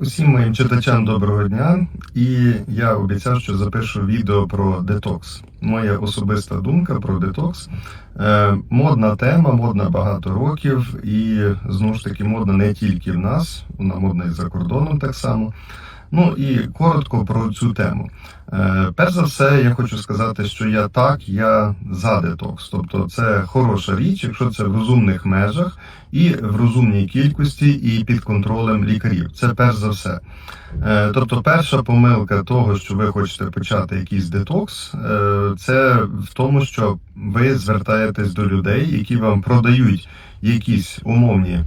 Усім моїм читачам доброго дня. І я обіцяв, що запишу відео про детокс. Моя особиста думка про детокс. Е, модна тема, модна багато років, і знову ж таки модна не тільки в нас, вона модна і за кордоном так само. Ну і коротко про цю тему. Е, перш за все, я хочу сказати, що я так, я за детокс. Тобто, це хороша річ, якщо це в розумних межах і в розумній кількості, і під контролем лікарів. Це перш за все. Е, тобто, перша помилка того, що ви хочете почати якийсь детокс, е, це в тому, що ви звертаєтесь до людей, які вам продають якісь умовні,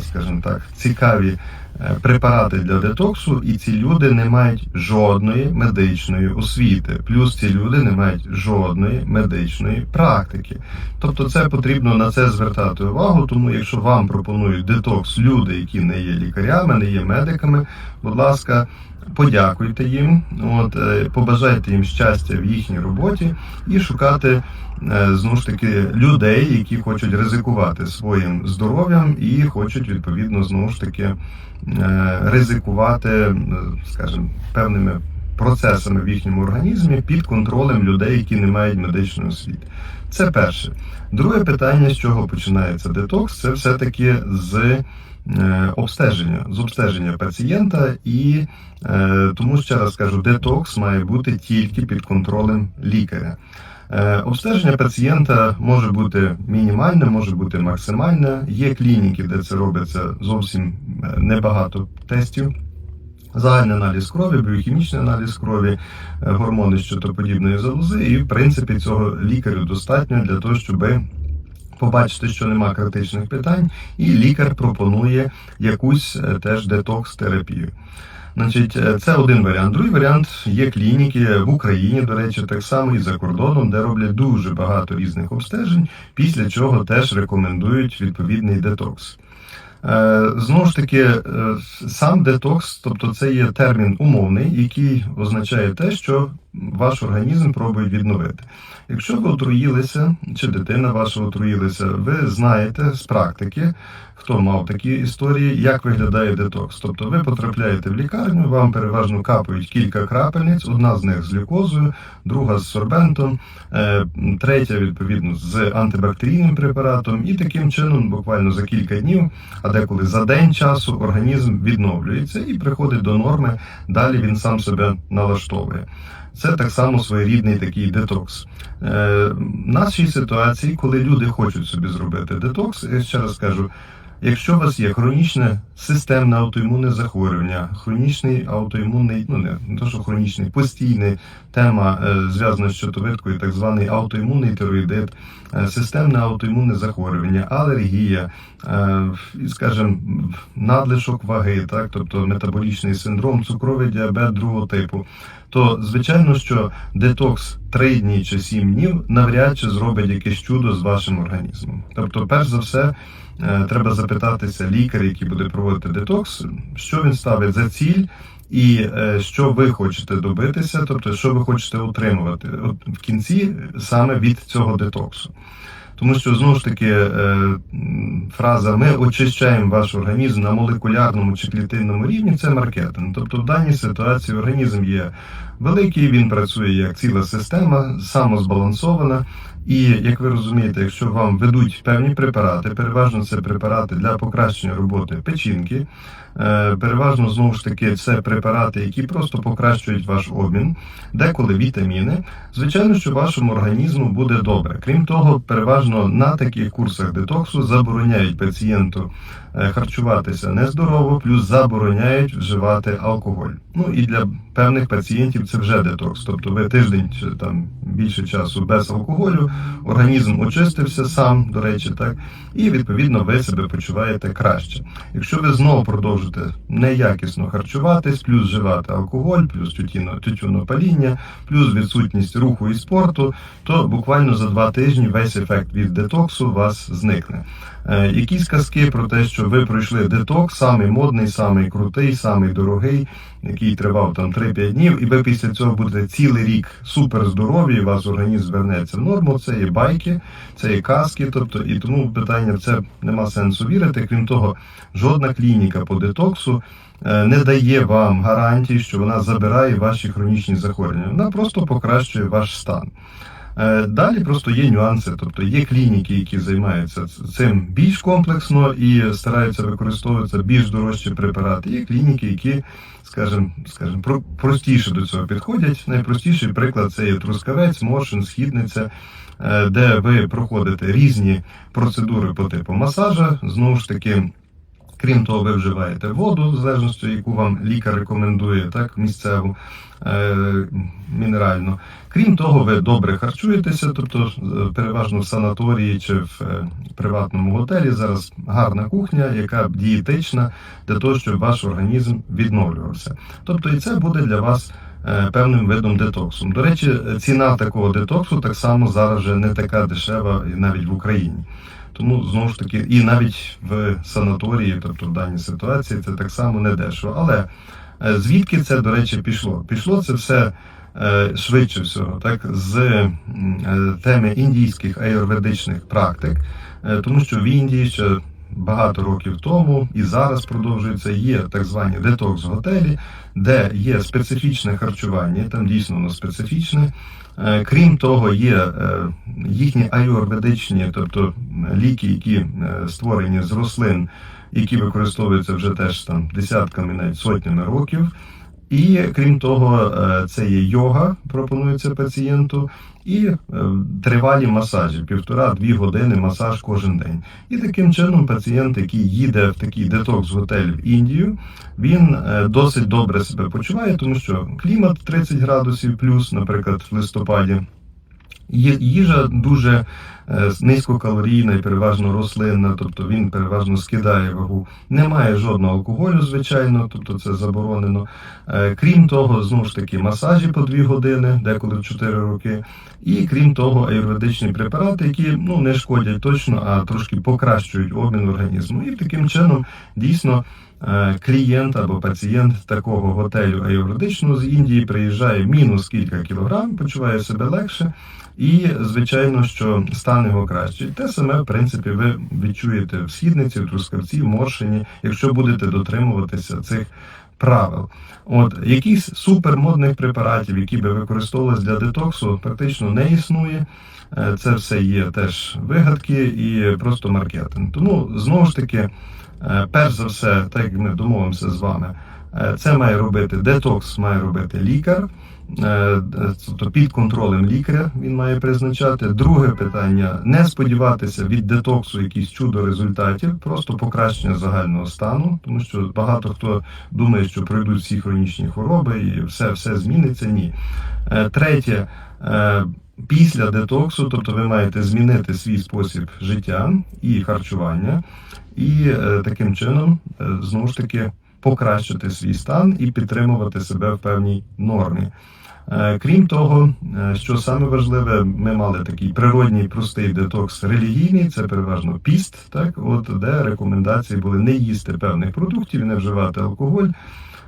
скажімо так, цікаві е, препарати для детоксу, і ці люди не мають жодної медичної освіти. Плюс ці люди не мають жодної медичної практики. Тобто, це потрібно на це звертати увагу. Тому, якщо вам пропонують детокс люди, які не є лікарями, не є медиками, будь ласка. Подякуйте їм, от е, побажайте їм щастя в їхній роботі і шукати е, знову ж таки людей, які хочуть ризикувати своїм здоров'ям і хочуть відповідно знову ж таки е, ризикувати, скажімо, певними процесами в їхньому організмі під контролем людей, які не мають медичної освіти. Це перше. Друге питання, з чого починається детокс, це все-таки з е, обстеження, з обстеження пацієнта, і е, тому ще раз кажу, детокс має бути тільки під контролем лікаря. Е, Обстеження пацієнта може бути мінімальне, може бути максимальне. Є клініки, де це робиться зовсім небагато тестів. Загальний аналіз крові, біохімічний аналіз крові, е, гормони щитоподібної залози, і в принципі цього лікарю достатньо для того, щоб побачити, що нема критичних питань, і лікар пропонує якусь е, теж детокс-терапію. Значить, е, це один варіант. Другий варіант є клініки в Україні, до речі, так само і за кордоном, де роблять дуже багато різних обстежень, після чого теж рекомендують відповідний детокс. Е, Знову ж таки, е, сам детокс, тобто це є термін умовний, який означає те, що ваш організм пробує відновити. Якщо ви отруїлися, чи дитина ваша отруїлася, ви знаєте з практики, хто мав такі історії, як виглядає детокс. Тобто ви потрапляєте в лікарню, вам переважно капають кілька крапельниць, одна з них з глюкозою, друга з сорбентом, е, третя, відповідно, з антибактерійним препаратом, і таким чином, буквально за кілька днів, а деколи за день часу, організм відновлюється і приходить до норми. Далі він сам себе налаштовує. Це так само своєрідний такий детокс. Е, в нашій ситуації, коли люди хочуть собі зробити детокс, я ще раз кажу. Якщо у вас є хронічне системне аутоімунне захворювання, хронічний аутоімунний, ну не, не то, що хронічний, постійний тема е, зв'язана з щитовидкою, так званий аутоімунний тероїдит, е, системне аутоімунне захворювання, алергія, е, скажімо, надлишок ваги, так, тобто метаболічний синдром, цукровий діабет другого типу, то звичайно, що детокс 3 дні чи 7 днів навряд чи зробить якесь чудо з вашим організмом. Тобто, перш за все. Е, треба запитатися лікаря, який буде проводити детокс, що він ставить за ціль. І е, що ви хочете добитися, тобто, що ви хочете отримувати от в кінці саме від цього детоксу. Тому що знову ж таки е, фраза ми очищаємо ваш організм на молекулярному чи клітинному рівні це маркетинг. Тобто в даній ситуації організм є великий, він працює як ціла система, самозбалансована. І як ви розумієте, якщо вам ведуть певні препарати, переважно це препарати для покращення роботи печінки, е, переважно знову ж таки це препарати, які просто покращують ваш обмін, деколи вітаміни. Звичайно, що вашому організму буде добре. Крім того, переважно на таких курсах детоксу забороняють пацієнту е, харчуватися нездорово, плюс забороняють вживати алкоголь. Ну і для певних пацієнтів це вже детокс. Тобто ви тиждень чи там більше часу без алкоголю, організм очистився сам, до речі, так, і відповідно ви себе почуваєте краще. Якщо ви знову продовжите неякісно харчуватись, плюс вживати алкоголь, плюс тютюно, тютюнопаління, плюс відсутність руху і спорту, то буквально за два тижні весь ефект від детоксу у вас зникне. Е, якісь казки про те, що ви пройшли детокс, самий модний, самий крутий, самий дорогий, який тривав там 3-5 днів, і ви після цього будете цілий рік супер здорові, вас організм звернеться в норму. це є байки, це є каски. Тобто, і тому питання в це нема сенсу вірити. Крім того, жодна клініка по детоксу е, не дає вам гарантії, що вона забирає ваші хронічні захворювання. Вона просто покращує ваш стан. Е, Далі просто є нюанси, тобто є клініки, які займаються цим більш комплексно і стараються використовувати більш дорожчі препарати. Є клініки, які, скажімо, скажімо, про- простіше до цього підходять. Найпростіший приклад це є трускавець, моршин, східниця, е, де ви проходите різні процедури по типу масажа. Знову ж таки. Крім того, ви вживаєте воду, в залежності, яку вам лікар рекомендує, так, місцеву е, мінеральну. Крім того, ви добре харчуєтеся, тобто е, переважно в санаторії чи в е, приватному готелі зараз гарна кухня, яка дієтична для того, щоб ваш організм відновлювався. Тобто, і це буде для вас. е, Певним видом детоксу. До речі, ціна такого детоксу так само зараз вже не така дешева навіть в Україні. Тому знову ж таки, і навіть в санаторії, тобто в даній ситуації, це так само не дешево. Але е, звідки це, до речі, пішло? Пішло це все е, швидше всього, так, з е, теми індійських аюрведичних практик, тому що в Індії ще багато років тому і зараз продовжується є так звані детокс-готелі, де є специфічне харчування, там дійсно воно специфічне. Е, Крім того, є е, їхні аюрведичні, тобто е, ліки, які створені з рослин, які використовуються вже теж там десятками, навіть сотнями років. І крім того, е, це є йога, пропонується пацієнту, і е, тривалі масажі, півтора-дві години масаж кожен день. І таким чином пацієнт, який їде в такий детокс-готель в Індію, він е, досить добре себе почуває, тому що клімат 30 градусів плюс, наприклад, в листопаді. Їжа дуже е, низькокалорійна і переважно рослинна, тобто він переважно скидає вагу. Немає жодного алкоголю, звичайно, тобто це заборонено. Е, Крім того, знову ж таки, масажі по 2 години, деколи в 4 роки. І крім того, аюрведичні препарати, які ну не шкодять точно, а трошки покращують обмін організму. І таким чином дійсно. е, Клієнт або пацієнт такого готелю аюрведичного з Індії приїжджає мінус кілька кілограм, почуває себе легше, і звичайно, що стан його кращий. Те саме, в принципі, ви відчуєте в східниці, в трускавці, в моршині, якщо будете дотримуватися цих правил. От якихось супермодних препаратів, які би використовувалися для детоксу, практично не існує. Е, Це все є теж вигадки і просто маркетинг. Тому знову ж таки, е, перш за все, так як ми домовимося з вами, е, це має робити детокс, має робити лікар. Е, Тобто під контролем лікаря він має призначати. Друге питання не сподіватися від детоксу якісь чудо результатів, просто покращення загального стану, тому що багато хто думає, що пройдуть всі хронічні хвороби і все, все зміниться. Ні. Е, Третє. е, Після детоксу, тобто ви маєте змінити свій спосіб життя і харчування, і е, таким чином е, знову ж таки покращити свій стан і підтримувати себе в певній нормі. Е, Крім того, е, що саме важливе, ми мали такий природній простий детокс релігійний, це переважно піст, так от де рекомендації були не їсти певних продуктів, не вживати алкоголь.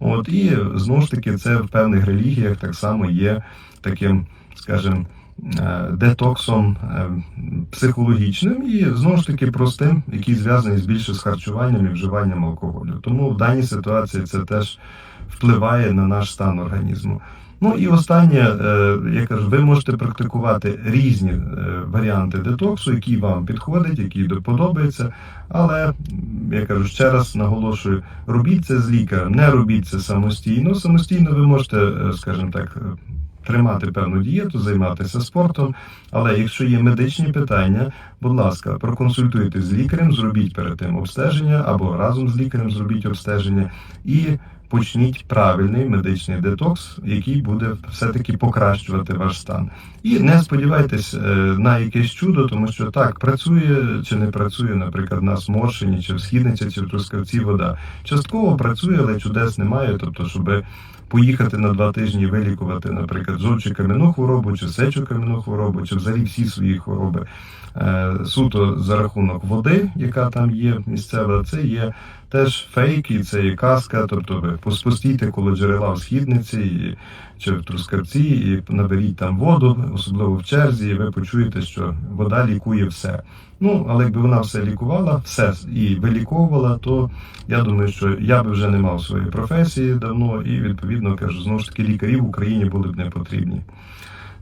От і знову ж таки, це в певних релігіях так само є таким, скажімо, детоксом е, психологічним і знову ж таки простим, який зв'язаний більше з харчуванням і вживанням алкоголю. Тому в даній ситуації це теж впливає на наш стан організму. Ну і останнє, е, я кажу, ви можете практикувати різні е, варіанти детоксу, які вам підходять, які подобаються. Але я кажу ще раз наголошую: робіть це з лікарем, не робіть це самостійно. Самостійно ви можете, е, скажімо так, е, тримати певну дієту, займатися спортом. Але якщо є медичні питання, будь ласка, проконсультуйтесь з лікарем, зробіть перед тим обстеження або разом з лікарем зробіть обстеження і почніть правильний медичний детокс, який буде все-таки покращувати ваш стан. І не сподівайтесь е, на якесь чудо, тому що так працює чи не працює, наприклад, на сморшині, чи в східниці, чи в трускавці вода. Частково працює, але чудес немає. Тобто, щоб поїхати на два тижні вилікувати, наприклад, жовчокам'яну хворобу, чи сечокам'яну хворобу, чи взагалі всі свої хвороби. е, Суто за рахунок води, яка там є місцева, це є теж фейк, і це і казка. Тобто ви поспустійте коло джерела в східниці чи в Трускавці, і наберіть там воду, особливо в черзі, і ви почуєте, що вода лікує все. Ну, але якби вона все лікувала, все і виліковувала, то я думаю, що я би вже не мав своєї професії давно, і відповідно кажу, знову ж таки, лікарі в Україні були б не потрібні.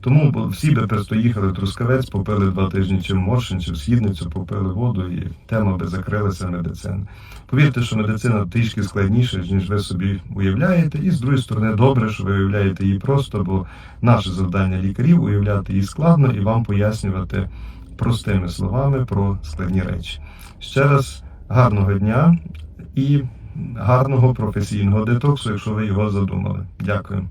Тому всі би просто їхали в Трускавець, попили два тижні чи в Моршин, чи в Східницю, попили воду, і тема би закрилася медицина. Повірте, що медицина трішки складніша, ніж ви собі уявляєте, і з другої сторони, добре, що ви уявляєте її просто, бо наше завдання лікарів уявляти її складно і вам пояснювати простими словами про складні речі. Ще раз гарного дня і гарного професійного детоксу, якщо ви його задумали. Дякую.